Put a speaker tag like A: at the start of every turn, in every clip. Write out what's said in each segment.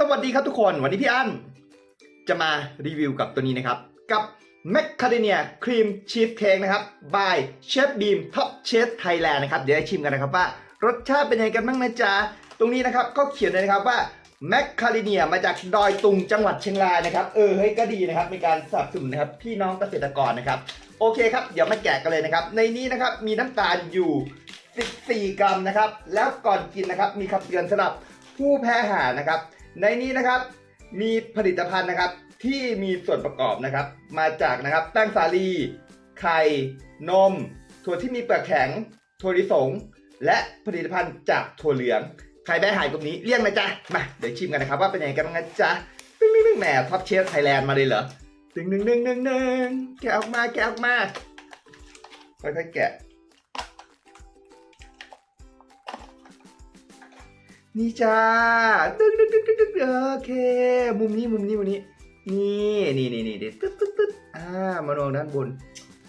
A: สวัสดีครับทุกคนวันนี้พี่อั้นจะมารีวิวกับตัวนี้นะครับ กับ m a c a d a m i a Cream Cheese Cake นะครับ by Chef Beam Top Chef Thailand นะครับ เดี๋ยวชิมกันนะครับว่า รสชาติเป็นยังไงกันบ้างนะจ๊ะ ตรงนี้นะครับก็เขียนเลยนะครับว่าแมคคาเดเนียมาจากดอยตุงจังหวัดเชียงรายนะครับ เออเฮ้ยก็ดีนะครับมีการสนับสนุนนะครับพี่น้องเกษตรกรนะครับ โอเคครับ เดี๋ยวมาแกะกันเลยนะครับ ในนี้นะครับมีน้ำตาลอยู่ 14 กรัมนะครับ แล้วก่อนกินนะครับมีคำเตือนสำหรับผู้แพ้อาหารนะครับ ในนี้นะครับมีผลิตภัณฑ์นะครับที่มีส่วนประกอบนะครับ มาจากนะครับแป้งสาลีไข่ นม ถั่วที่มีเปลือกแข็ง ถั่วลิสง และผลิตภัณฑ์จากถั่วเหลือง ใครแพ้อาหารกลุ่มนี้เลี่ยงนะจ๊ะ มา เดี๋ยวชิมกันนะครับว่าเป็นยังไงกันบ้างนะจ๊ะตึ้งตึ้งตึ้งแหมท็อปเชฟไทยแลนด์มาเลยเหรอตึ้งตึ้งตึ้งตึ้งตึ้งแกะออกมาแกะออกมาค่อยๆแกะ นี่จ้าตึ๊ดตึ๊ดตึ๊ดตึ๊ดตึ๊ดโอเค มุมนี้มุมนี้มุมนี้ นี่นี่นี่นี่ตึ๊ดตึ๊ดตึ๊ดอ่ามาลองด้านบน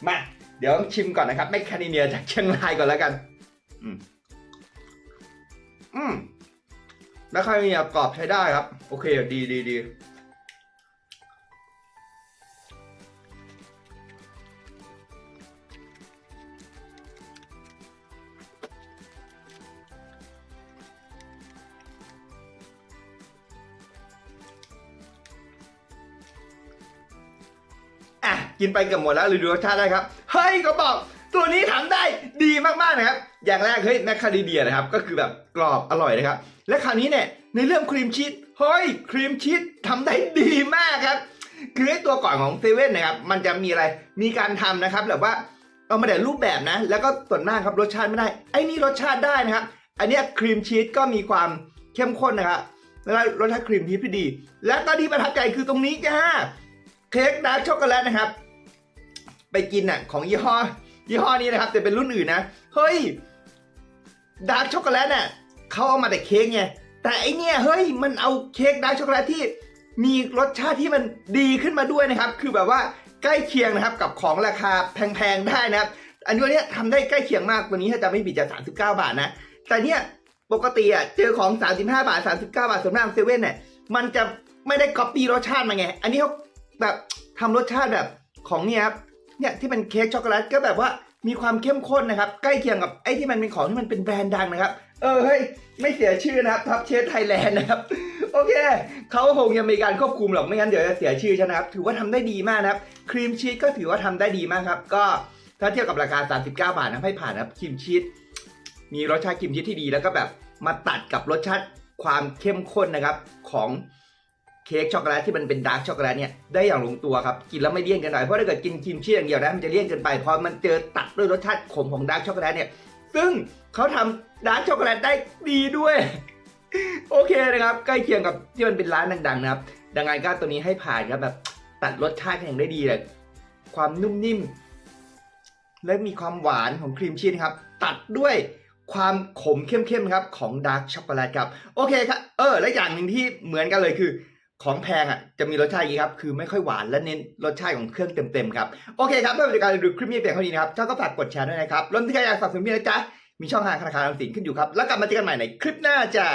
A: มา เดี๋ยวชิมก่อนนะครับแมคคาเดเนียจากเชียงรายก่อนแล้วกัน อืมอืมแมคคาเดเนียกรอบใช้ได้ครับ โอเคดีดีดี กินไปเกือบหมดแล้วรีวิวรสชาติได้ครับ เฮ้ยก็บอกตัวนี้ทำได้ดีมากๆนะครับ อย่างแรกเฮ้ยแมคคาเดเนียนะครับ ก็คือแบบกรอบอร่อยนะครับ และคราวนี้เนี่ยในเรื่องครีมชีสเฮ้ยครีมชีสทำได้ดีมากครับ คือไอตัวก่อนของเซเว่นนะครับมันจะมีอะไรมีการทำนะครับแบบว่าเอามาแต่รูปแบบนะ แล้วก็ส่วนมากครับรสชาติไม่ได้ไอ้นี่รสชาติได้นะครับ อันเนี้ยครีมชีสก็มีความเข้มข้นนะครับแล้วรสชาติครีมชีสที่ดี และก็ที่ประทับใจคือตรงนี้จ้าเค้กดาร์กช็อกโกแลตนะครับ ไปกินอะของยี่ห้อยี่ห้อนี้นะครับ แต่เป็นรุ่นอื่นนะ เฮ้ยดาร์กช็อกโกแลตเนี่ยเขาเอามาแต่เค้กไงแต่ไอเนี่ยเฮ้ยมันเอาเค้กดาร์กช็อกโกแลตที่มีรสชาติที่มันดีขึ้นมาด้วยนะครับ คือแบบว่าใกล้เคียงนะครับกับของราคาแพงๆได้นะครับ อันนี้เนี่ยทำได้ใกล้เคียงมากตัวนี้ถ้าจะไม่ผิดจะ39 บาทนะ แต่เนี่ยปกติอะเจอของ 35 บาท 39 บาทส่วนมากเซเว่นเนี่ยมันจะไม่ได้ก๊อปปี้รสชาติมาไง อันนี้เขาแบบทำรสชาติแบบของเนี่ยครับ เนี่ยที่เป็นเค้กช็อกโกแลตก็แบบว่ามีความเข้มข้นนะครับ ใกล้เคียงกับไอ้ที่มันเป็นของที่มันเป็นแบรนด์ดังนะครับ เออเฮ้ยไม่เสียชื่อนะครับท็อปเชฟไทยแลนด์นะครับโอเคเขาคงยังมีการควบคุมหรอกไม่งั้นเดี๋ยวจะเสียชื่อใช่ไหมครับถือว่าทำได้ดีมากนะครับครีมชีสก็ถือว่าทำได้ดีมากครับ ก็ถ้าเทียบกับราคา 39 บาทนะให้ผ่านนะครับครีมชีสมีรสชาติครีมชีสที่ดีแล้วก็แบบมาตัดกับรสชาติความเข้มข้นนะครับของ เค้กช็อกโกแลตที่มันเป็นดาร์กช็อกโกแลตเนี่ยได้อย่างลงตัวครับกินแล้วไม่เลี่ยนกันหน่อยเพราะถ้าเกิดกินครีมชีสอย่างเดียวนะมันจะเลี่ยนกินไปพอมันเจอตัดด้วยรสชาติขมของดาร์กช็อกโกแลตเนี่ยซึ่งเขาทำดาร์กช็อกโกแลตได้ดีด้วย โอเคนะครับ ใกล้เคียงกับที่มันเป็นร้านดังๆนะครับ ดังนั้นก็ตัวนี้ให้ผ่านครับแบบตัดรสชาติอย่งได้ดีเลยความนุ่มนิ่ม และมีความหวานของครีมชีสครับ ตัดด้วยความขมเข้มๆครับของดาร์กช็อกโกแลตครับ โอเคครับ เออ และอย่างหนึ่งที่เหมือนกันเลยคือ ของแพงอะจะมีรสชาติอย่างนี้ครับ คือไม่ค่อยหวานและเน้นรสชาติของเครื่องเต็มๆครับ โอเคครับเพื่อเป็นการรีวิวคลิปนี้เพียงเท่านี้นะครับถ้าก็ฝากกดแชร์ด้วยนะครับรวมถึงการอยากสนับสนุนพี่นะจ๊ะมีช่องทางธนาคารออมสินขึ้นอยู่ครับ แล้วกลับมาเจอกันใหม่ในคลิปหน้าจ้า